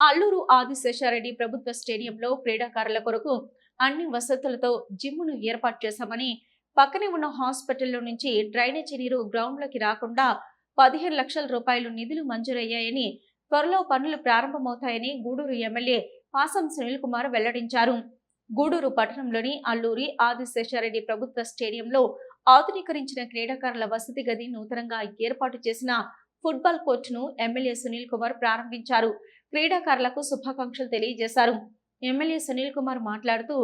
అల్లూరు ఆదిశేషారెడ్డి ప్రభుత్వ స్టేడియంలో క్రీడాకారుల కొరకు అన్ని వసతులతో జిమ్ను ఏర్పాటు చేశామని పక్కనే ఉన్న హాస్పిటల్లో నుంచి డ్రైనేజీ నీరు గ్రౌండ్లోకి రాకుండా పదిహేను లక్షల రూపాయలు నిధులు మంజూరయ్యాయని త్వరలో పనులు ప్రారంభమవుతాయని గూడూరు ఎమ్మెల్యే పాసం సునీల్ కుమార్ వెల్లడించారు. గూడూరు పట్టణంలోని అల్లూరి ఆదిశేషారెడ్డి ప్రభుత్వ స్టేడియంలో ఆధునీకరించిన క్రీడాకారుల వసతి గది నూతనంగా ఏర్పాటు చేసిన ఫుట్బాల్ కోర్టును ఎమ్మెల్యే సునీల్ కుమార్ ప్రారంభించారు. క్రీడాకారులకు శుభాకాంక్షలు తెలియజేశారు. ఎమ్మెల్యే సునీల్ కుమార్ మాట్లాడుతూ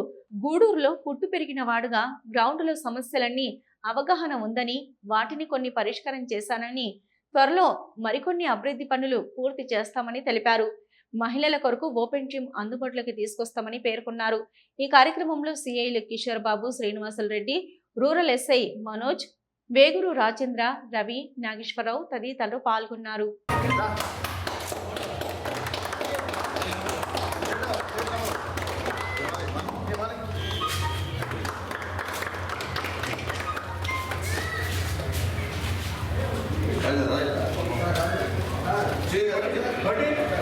గూడూరులో పుట్టు పెరిగిన వాడుగా గ్రౌండ్లో సమస్యలన్నీ అవగాహన ఉందని వాటిని కొన్ని పరిష్కారం చేశానని త్వరలో మరికొన్ని అభివృద్ధి పనులు పూర్తి చేస్తామని తెలిపారు. మహిళల కొరకు ఓపెన్ జిమ్ అందుబాటులోకి తీసుకొస్తామని పేర్కొన్నారు. ఈ కార్యక్రమంలో సిఐలు కిషోర్ బాబు శ్రీనివాసులు రెడ్డి రూరల్ ఎస్ఐ మనోజ్ వేగురు రాజేంద్ర రవి నాగేశ్వరరావు తదితరులు పాల్గొన్నారు Thank you.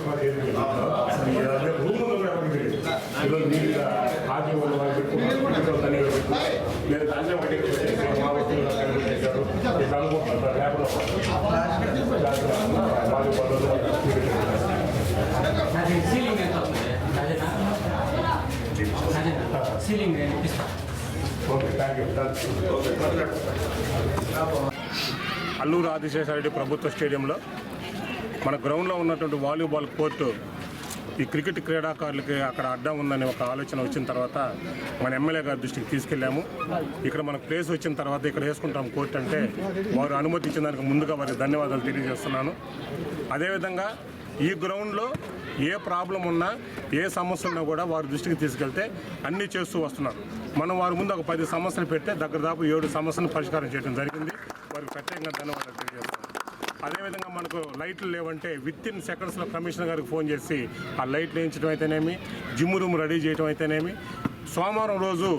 కొట్టుకున్నారు ఏది అదే రూమ్ కూడా ఎవరికి తెలియదు ఈరోజు నీట్గా ఆది వాళ్ళు వాళ్ళు పెట్టుకున్నారు తల్లి పెట్టు మీరు దాన్ని ఒకటి పెట్టేసి మా వ్యక్తులు అక్కడ పెట్టేశారు ఇది అనుకుంటున్నారు రేపలో వాళ్ళు వాళ్ళు అది సీలింగ్ ఎంత వస్తుంది అదేనా అదేనా సీలింగ్ నేను ఇస్తాను okay thank you Alluru Adiseshareddy ప్రభుత్వ స్టేడియంలో మన గ్రౌండ్లో ఉన్నటువంటి వాలీబాల్ కోర్టు ఈ క్రికెట్ క్రీడాకారులకి అక్కడ అడ్డం ఉందని ఒక ఆలోచన వచ్చిన తర్వాత మన ఎమ్మెల్యే గారి దృష్టికి తీసుకెళ్ళాము. ఇక్కడ మనకు ప్లేస్ వచ్చిన తర్వాత ఇక్కడ వేసుకుంటాం కోర్టు అంటే వారు అనుమతి ఇచ్చిన దానికి ముందుగా వారికి ధన్యవాదాలు తెలియజేస్తున్నాను. అదేవిధంగా ఈ గ్రౌండ్లో ఏ ప్రాబ్లం ఉన్నా ఏ సమస్య ఉన్నా కూడా వారి దృష్టికి తీసుకెళ్తే అన్నీ చేస్తూ వస్తున్నారు. మనం వారి ముందు ఒక పది సమస్యలు పెడితే దగ్గర దాపు ఏడు సమస్యలను పరిష్కారం చేయడం జరిగింది. వారికి ప్రత్యేకంగా ధన్యవాదాలు తెలియజేస్తున్నాను అదేవిధంగా మనకు లైట్లు లేవంటే విత్ ఇన్ సెకండ్స్లో కమిషనర్ గారికి ఫోన్ చేసి ఆ లైట్లు వేయించడం అయితేనేమి జిమ్ రూమ్ రెడీ చేయడం అయితేనేమి సోమవారం రోజు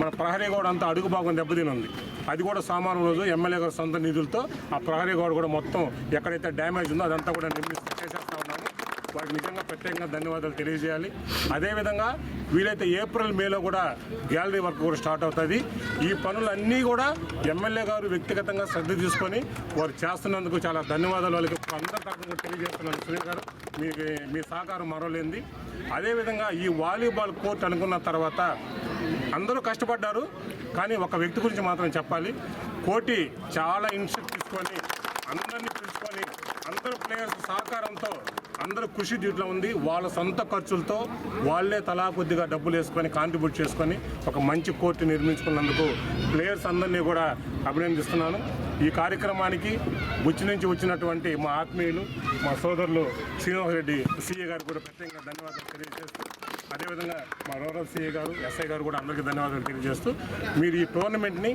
మన ప్రహరీ గోడ అంతా అడుగు భాగం దెబ్బతిని ఉంది. అది కూడా సోమవారం రోజు ఎమ్మెల్యే గారి సొంత నిధులతో ఆ ప్రహరీ గోడ కూడా మొత్తం ఎక్కడైతే డ్యామేజ్ ఉందో అదంతా కూడా నిర్మిస్తుంది వారికి నిజంగా ప్రత్యేకంగా ధన్యవాదాలు తెలియజేయాలి. అదేవిధంగా వీలైతే ఏప్రిల్ మేలో కూడా గ్యాలరీ వర్క్ కూడా స్టార్ట్ అవుతుంది. ఈ పనులన్నీ కూడా ఎమ్మెల్యే గారు వ్యక్తిగతంగా శ్రద్ధ తీసుకొని వారు చేస్తున్నందుకు చాలా ధన్యవాదాలు. వాళ్ళకి అందరి తరఫున తెలియజేస్తున్నాను సునీల్ గారు. మీ మీ సహకారం మరవలేంది. అదేవిధంగా ఈ వాలీబాల్ కోర్ట్ అనుకున్న తర్వాత అందరూ కష్టపడ్డారు. కానీ ఒక వ్యక్తి గురించి మాత్రం చెప్పాలి. కోటి చాలా ఇనిషియేటివ్ తీసుకొని అందరినీ పిలుచుకొని అందరూ ప్లేయర్స్ సహకారంతో అందరూ కృషి దీంట్లో ఉంది. వాళ్ళ సొంత ఖర్చులతో వాళ్ళే తలా కొద్దిగా డబ్బులు వేసుకొని కాంట్రిబ్యూట్ చేసుకొని ఒక మంచి కోర్టు నిర్మించుకున్నందుకు ప్లేయర్స్ అందరినీ కూడా అభినందిస్తున్నాను. ఈ కార్యక్రమానికి బుచ్చి నుంచి వచ్చినటువంటి మా ఆత్మీయులు మా సోదరులు శ్రీనివాస్ రెడ్డి సీఏ గారికి కూడా ప్రత్యేకంగా ధన్యవాదాలు తెలియజేస్తూ అదేవిధంగా మా రూరల్ సీఏ గారు ఎస్ఐ గారు కూడా అందరికీ ధన్యవాదాలు తెలియజేస్తూ మీరు ఈ టోర్నమెంట్ని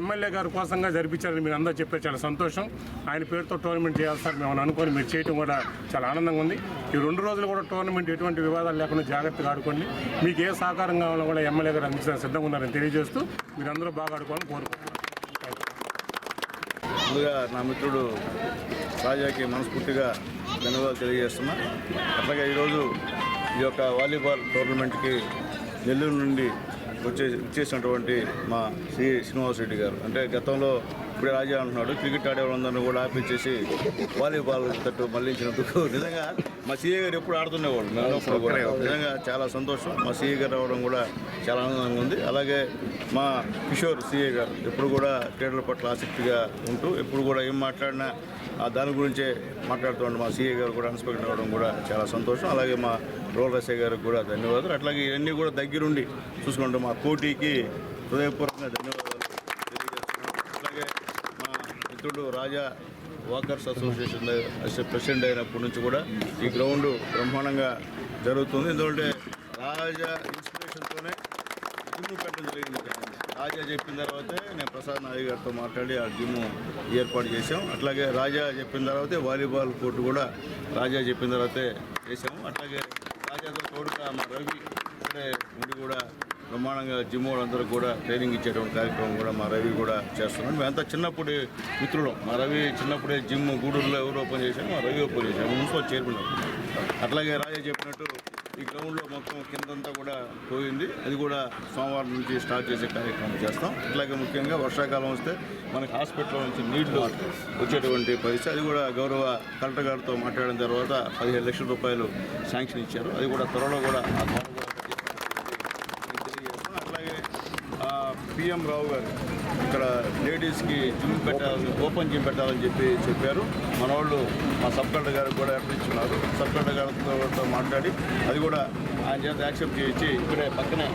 ఎమ్మెల్యే గారి కోసంగా జరిపించారని మీరు అందరూ చెప్పే చాలా సంతోషం. ఆయన పేరుతో టోర్నమెంట్ చేయాలి మేము అనుకొని మీరు చేయడం కూడా చాలా ఆనందంగా ఉంది. ఈ రెండు రోజులు కూడా టోర్నమెంట్ ఎటువంటి వివాదాలు లేకుండా జాగ్రత్తగా ఆడుకోండి. మీకు ఏ సహకారం కావాలో కూడా ఎమ్మెల్యే గారు అందించడానికి సిద్ధంగా ఉన్నారని తెలియజేస్తూ మీరు అందరూ బాగా ఆడుకోవాలని కోరుకుంటున్నాను ముందుగా నా మిత్రుడు రాజాకి మనస్ఫూర్తిగా ధన్యవాదాలు తెలియజేస్తున్నా. అట్లాగే ఈరోజు ఈ యొక్క వాలీబాల్ టోర్నమెంట్కి నెల్లూరు నుండి వచ్చే ఇచ్చేసినటువంటి మా శ్రీ శ్రీనివాస్ రెడ్డి గారు. అంటే గతంలో ఇప్పుడే రాజా అంటున్నాడు క్రికెట్ ఆడే వాళ్ళందరినీ కూడా ఆపించేసి వాలీబాల్ తట్టు మళ్ళించినందుకు. నిజంగా మా సీఏ గారు ఎప్పుడు ఆడుతుండేవాడు మేము కూడా. నిజంగా చాలా సంతోషం. మా సీఏ గారు రావడం కూడా చాలా ఆనందంగా ఉంది. అలాగే మా కిషోర్ సీఏ గారు ఎప్పుడు కూడా క్రీడల పట్ల ఆసక్తిగా ఉంటూ ఎప్పుడు కూడా ఏం మాట్లాడినా ఆ దాని గురించే మాట్లాడుతుండే మా సీఏ గారు కూడా అన్స్పెక్ట్ అవ్వడం కూడా చాలా సంతోషం. అలాగే మా రోల్ గారికి కూడా ధన్యవాదాలు. అట్లాగే ఇవన్నీ కూడా దగ్గరుండి చూసుకుంటాం మా కోటికి హృదయపూర్వకంగా ధన్యవాదాలు అట్లాగే మా మిత్రుడు రాజా వాకర్స్ అసోసియేషన్ ప్రెసిడెంట్ అయినప్పటి నుంచి కూడా ఈ గ్రౌండ్ బ్రహ్మాండంగా జరుగుతుంది. ఎందుకంటే రాజా ఇన్స్పిరేషన్తోనే జిమ్ పెట్టడం జరిగింది. రాజా చెప్పిన తర్వాతే నేను ప్రసాద్ నాయ్ గారితో మాట్లాడి ఆ జిమ్ ఏర్పాటు చేశాం. అట్లాగే రాజా చెప్పిన తర్వాతే వాలీబాల్ కోర్టు కూడా రాజా చెప్పిన తర్వాతే చేశాము. అట్లాగే రాజాతో తోడుగా మా రవి ఇక్కడే ఉండి కూడా బ్రహ్మాండంగా జిమ్ వాళ్ళందరూ కూడా ట్రైనింగ్ ఇచ్చేటువంటి కార్యక్రమం కూడా మా రవి కూడా చేస్తున్నాం మేమంతా చిన్నప్పుడు మిత్రులు. మా రవి చిన్నప్పుడే జిమ్ గూడూరులో ఎవరు ఓపెన్ చేశాము మా రవి ఓపెన్ చేశాము మున్సిపల్ చైర్మన్. అట్లాగే రాజా చెప్పినట్టు ఈ గ్రౌండ్లో మొత్తం కిందంతా కూడా పోయింది. అది కూడా సోమవారం నుంచి స్టార్ట్ చేసే కార్యక్రమం చేస్తాం. అట్లాగే ముఖ్యంగా వర్షాకాలం వస్తే మనకి హాస్పిటల్ నుంచి నీళ్ళు వచ్చేటువంటి పరిస్థితి. అది కూడా గౌరవ కలెక్టర్ గారితో మాట్లాడిన తర్వాత పదిహేను లక్షల రూపాయలు శాంక్షన్ ఇచ్చారు. అది కూడా త్వరలో కూడా ఆ త్వరలో కూడా కట్టిస్తామని తెలియజేస్తున్నాం. అట్లాగే సీఎం రావు గారు ఇక్కడ లేడీస్కి జిమ్ పెట్టాలని ఓపెన్ జిమ్ పెట్టాలని చెప్పి చెప్పారు. మన వాళ్ళు మా సబ్ కలెక్టర్ గారికి కూడా అర్పించున్నారు సబ్ కలెక్టర్ గారితో మాట్లాడి అది కూడా ఆయన చేత యాక్సెప్ట్ చేయించి ఇక్కడే పక్కనే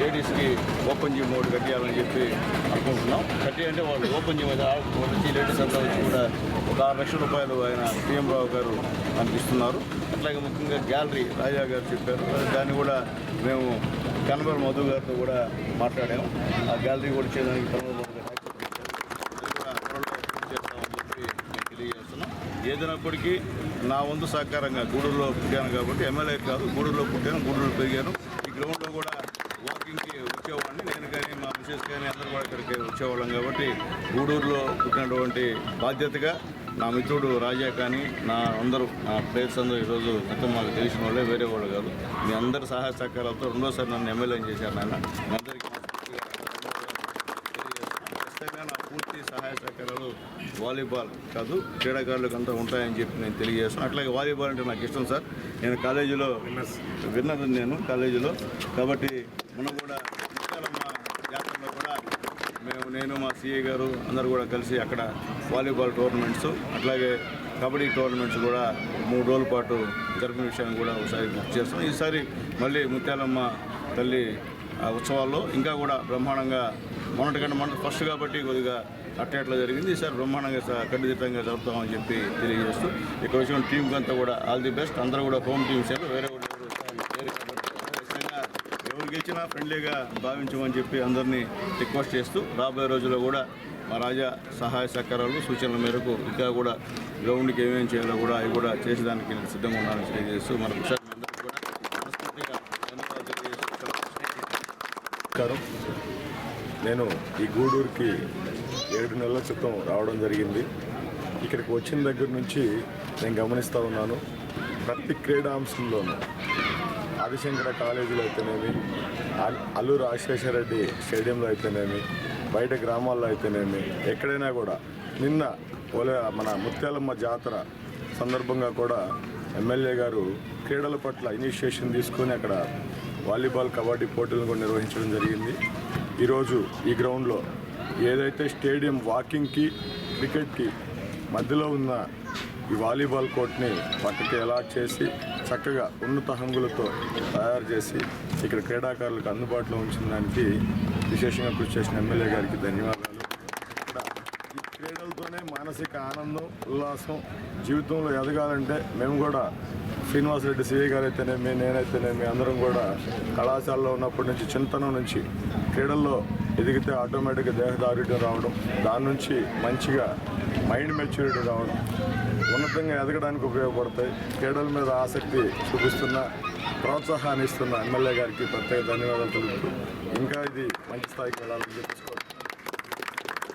లేడీస్కి ఓపెన్ జిమ్ ఒకటి కట్టేయాలని చెప్పి అనుకుంటున్నాం. కట్టి అంటే వాళ్ళు ఓపెన్ జిమ్ అయితే వచ్చి లేడీస్ అంతా వచ్చి కూడా ఒక ఆరు లక్షల రూపాయలు ఆయన సీఎం రావు గారు అనిపిస్తున్నారు అట్లాగే ముఖ్యంగా గ్యాలరీ రాజా గారు చెప్పారు. దాన్ని కూడా మేము కనబర్ మధు గారితో కూడా మాట్లాడాము ఆ గ్యాలరీ కూడా చేయడానికి కనబర్ మధు గారు ఏదైనప్పటికీ నా వంతు సహకారంగా గూడూరులో పుట్టాను కాబట్టి ఎమ్మెల్యే కాదు గూడూరులో పుట్టాను గూడూరులో పెరిగాను. ఈ గ్రౌండ్లో కూడా వాకింగ్కి వచ్చేవాడిని. నేను కానీ మా మిసెస్ కానీ అందరూ కూడా ఇక్కడికి వచ్చేవాళ్ళం కాబట్టి గూడూరులో పుట్టినటువంటి బాధ్యతగా నా మిత్రుడు రాజా కానీ నా అందరూ నా ప్లేయర్స్ అందరూ ఈరోజు మొత్తం మాకు తెలిసిన వాళ్ళే వేరే వాళ్ళు కాదు. మీ అందరి సహాయ సహకారాలతో రెండోసారి నన్ను ఎమ్మెల్యే చేశారు నాయన. మీ అందరికీ. ఖచ్చితంగా నా పూర్తి సహాయ సహకారాలు వాలీబాల్ కాదు క్రీడాకారులకు అంతా ఉంటాయని చెప్పి నేను తెలియజేస్తాను అట్లాగే వాలీబాల్ అంటే నాకు ఇష్టం సార్. నేను కాలేజీలో విన్నర్ నేను కాలేజీలో. కాబట్టి మనం కూడా ముత్యాలమ్మ జాతరలో కూడా మేము సిఏ గారు అందరూ కూడా కలిసి అక్కడ వాలీబాల్ టోర్నమెంట్స్ అట్లాగే కబడ్డీ టోర్నమెంట్స్ కూడా మూడు రోజుల పాటు జరిపిన విషయాన్ని కూడా ఒకసారి గుర్తు చేస్తాం. ఈసారి మళ్ళీ ముత్యాలమ్మ తల్లి ఆ ఉత్సవాల్లో ఇంకా కూడా బ్రహ్మాండంగా మొన్నటికంటే మొన్న ఫస్ట్ కాబట్టి కొద్దిగా అట్టేట్లా జరిగింది. ఈసారి బ్రహ్మాండంగా స- కట్టుదిట్టంగా జరుపుతామని చెప్పి తెలియజేస్తూ ఇక్కడ వచ్చిన టీంకి అంతా కూడా ఆల్ ది బెస్ట్. అందరూ కూడా హోమ్ టీమ్స్ వేరే కూడా ఎవరు లేరు కాబట్టి ఖచ్చితంగా ఎవరు ఫ్రెండ్లీగా భావించమని చెప్పి అందరినీ రిక్వెస్ట్ చేస్తూ రాబోయే రోజుల్లో కూడా మా రాజా సహాయ సహకారాలు సూచనల మేరకు ఇంకా కూడా గ్రౌండ్కి ఏమేమి చేయాలో కూడా అవి కూడా చేసేదానికి నేను సిద్ధంగా ఉన్నానని తెలియజేస్తూ మన అందరికీ కూడా మనస్ఫూర్తిగా ధన్యవాదాలు తెలియజేస్తూ నమస్కారం. నేను ఈ గూడూరుకి ఏడు నెలల క్రితం రావడం జరిగింది. ఇక్కడికి వచ్చిన దగ్గర నుంచి నేను గమనిస్తూ ఉన్నాను. ప్రతి క్రీడాంశంలోనూ ఆదిశంకర కాలేజీలో అయితేనేమి అల్- అల్లూరు ఆశేషరెడ్డి స్టేడియంలో అయితేనేమి బయట గ్రామాల్లో అయితేనేమి ఎక్కడైనా కూడా నిన్న ఓలే మన ముత్యాలమ్మ జాతర సందర్భంగా కూడా ఎమ్మెల్యే గారు క్రీడల పట్ల ఇనిషియేషన్ తీసుకొని అక్కడ వాలీబాల్ కబడ్డీ పోటీలను కూడా నిర్వహించడం జరిగింది. ఈరోజు ఈ గ్రౌండ్లో ఏదైతే స్టేడియం వాకింగ్కి క్రికెట్కి మధ్యలో ఉన్న ఈ వాలీబాల్ కోర్ట్ని పక్కకి అలాట్ చేసి చక్కగా ఉన్నత హంగులతో తయారు చేసి ఇక్కడ క్రీడాకారులకు అందుబాటులో ఉంచిన దానికి విశేషంగా కృషి చేసిన ఎమ్మెల్యే గారికి ధన్యవాదాలు. ఇక్కడ ఈ క్రీడలతోనే మానసిక ఆనందం ఉల్లాసం జీవితంలో ఎదగాలంటే మేము కూడా శ్రీనివాసరెడ్డి సిఐ గారు అయితేనేమి నేనైతేనేమి అందరం కూడా కళాశాలలో ఉన్నప్పటి నుంచి చిన్నతనం నుంచి క్రీడల్లో ఎదిగితే ఆటోమేటిక్గా దేహదారుఢ్యం రావడం దాని నుంచి మంచిగా మైండ్ మెచ్యూరిటీ రావడం ఉన్నతంగా ఎదగడానికి ఉపయోగపడతాయి. క్రీడల మీద ఆసక్తి చూపిస్తున్న ప్రోత్సాహాన్ని ఇస్తున్న ఎమ్మెల్యే గారికి ప్రత్యేక ధన్యవాదాలు తెలుపుతూ ఇంకా ఇది మంచి స్థాయికి వెళ్ళాలని చెప్పేసుకోవాలి